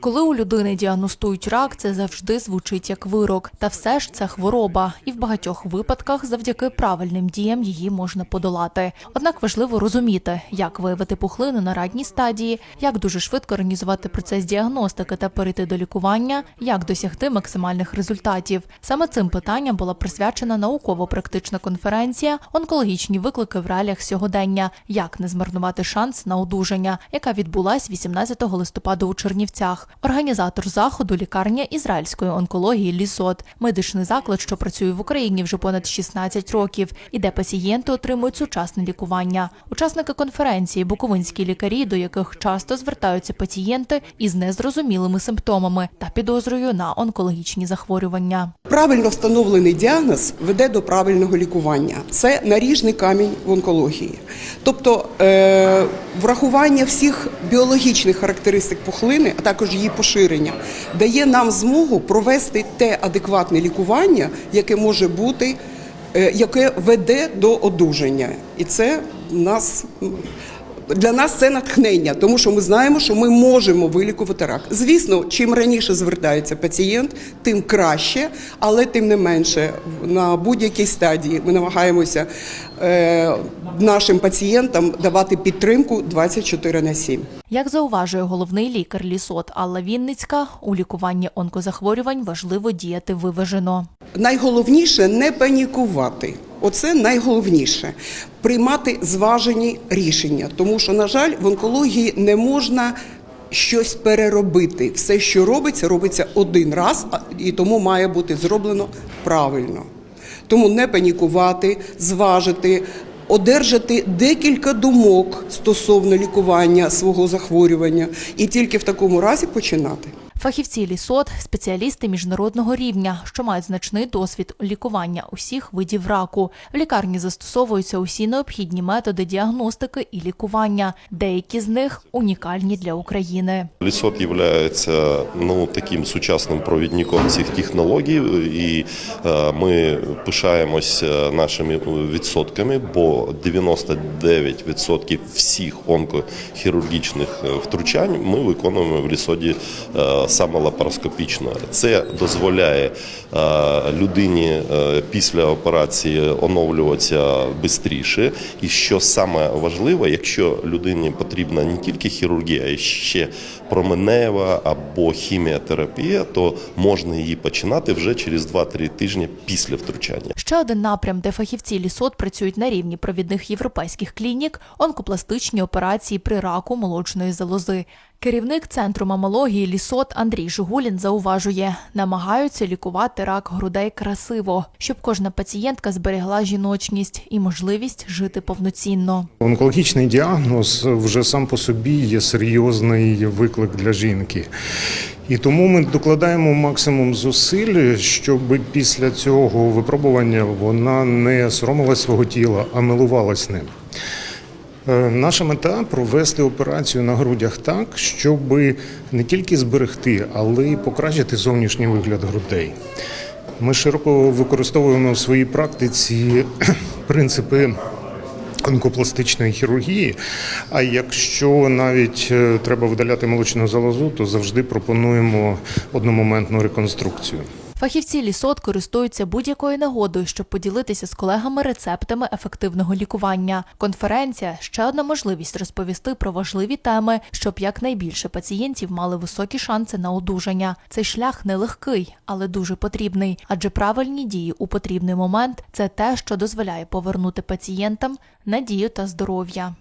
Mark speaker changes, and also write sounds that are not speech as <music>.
Speaker 1: Коли у людини діагностують рак, це завжди звучить як вирок. Та все ж це хвороба, і в багатьох випадках завдяки правильним діям її можна подолати. Однак важливо розуміти, як виявити пухлину на ранній стадії, як дуже швидко організувати процес діагностики та перейти до лікування, як досягти максимальних результатів. Саме цим питанням була присвячена науково-практична конференція Онкологічні виклики в реаліях сьогодення. Як не змарнувати шанс на одужання, яка відбулась 18 листопада у Чернівцях. Організатор заходу лікарня ізраїльської онкології Лісот, медичний заклад, що працює в Україні вже понад 16 років, і де пацієнти отримують сучасне лікування. Учасники конференції, буковинські лікарі, до яких часто звертаються пацієнти із незрозумілими симптомами та підозрою на онкологічні захворювання.
Speaker 2: Правильно встановлений діагноз веде до правильного лікування. Це наріжний камінь в онкології. Тобто е, врахування всіх біологічних характеристик пухлини, а також її поширення, дає нам змогу провести те адекватне лікування, яке може бути, е, яке веде до одужання. І це нас. Для нас це натхнення, тому що ми знаємо, що ми можемо вилікувати рак. Звісно, чим раніше звертається пацієнт, тим краще, але тим не менше на будь-якій стадії ми намагаємося е, нашим пацієнтам давати підтримку 24 на 7.
Speaker 1: Як зауважує головний лікар Лісот Алла Вінницька, у лікуванні онкозахворювань важливо діяти виважено.
Speaker 2: Найголовніше не панікувати. Оце найголовніше приймати зважені рішення, тому що, на жаль, в онкології не можна щось переробити. Все, що робиться, робиться один раз, і тому має бути зроблено правильно. Тому не панікувати, зважити, одержати декілька думок стосовно лікування свого захворювання, і тільки в такому разі починати.
Speaker 1: Фахівці лісот спеціалісти міжнародного рівня, що мають значний досвід лікування усіх видів раку. В лікарні застосовуються усі необхідні методи діагностики і лікування. Деякі з них унікальні для України.
Speaker 3: Лісот є ну, таким сучасним провідником цих технологій, і е, ми пишаємося нашими відсотками, бо 99% всіх онкохірургічних е, втручань ми виконуємо в лісоді е, саме лапароскопічно. Це дозволяє е, людині е, після операції оновлюватися швидше. І що саме важливе, якщо людині потрібна не тільки хірургія, а ще променева або хіміотерапія, то можна її починати вже через 2-3 тижні після втручання.
Speaker 1: Ще один напрям, де фахівці лісот працюють на рівні провідних європейських клінік онкопластичні операції при раку молочної залози. Керівник центру мамології лісот Андрій Жигулін зауважує, намагаються лікувати рак грудей красиво, щоб кожна пацієнтка зберегла жіночність і можливість жити повноцінно.
Speaker 4: Онкологічний діагноз вже сам по собі є серйозний виклик для жінки. І тому ми докладаємо максимум зусиль, щоб після цього випробування вона не соромилась свого тіла, а милувалась ним. Е, Наша мета провести операцію на грудях так, щоб не тільки зберегти, але й покращити зовнішній вигляд грудей. Ми широко використовуємо в своїй практиці <clears throat> принципи онкопластичної хірургії. А якщо навіть е, треба видаляти молочну залозу, то завжди пропонуємо одномоментну реконструкцію.
Speaker 1: Фахівці лісот користуються будь-якою нагодою, щоб поділитися з колегами рецептами ефективного лікування. Конференція ще одна можливість розповісти про важливі теми, щоб якнайбільше пацієнтів мали високі шанси на одужання. Цей шлях нелегкий, але дуже потрібний, адже правильні дії у потрібний момент це те, що дозволяє повернути пацієнтам надію та здоров'я.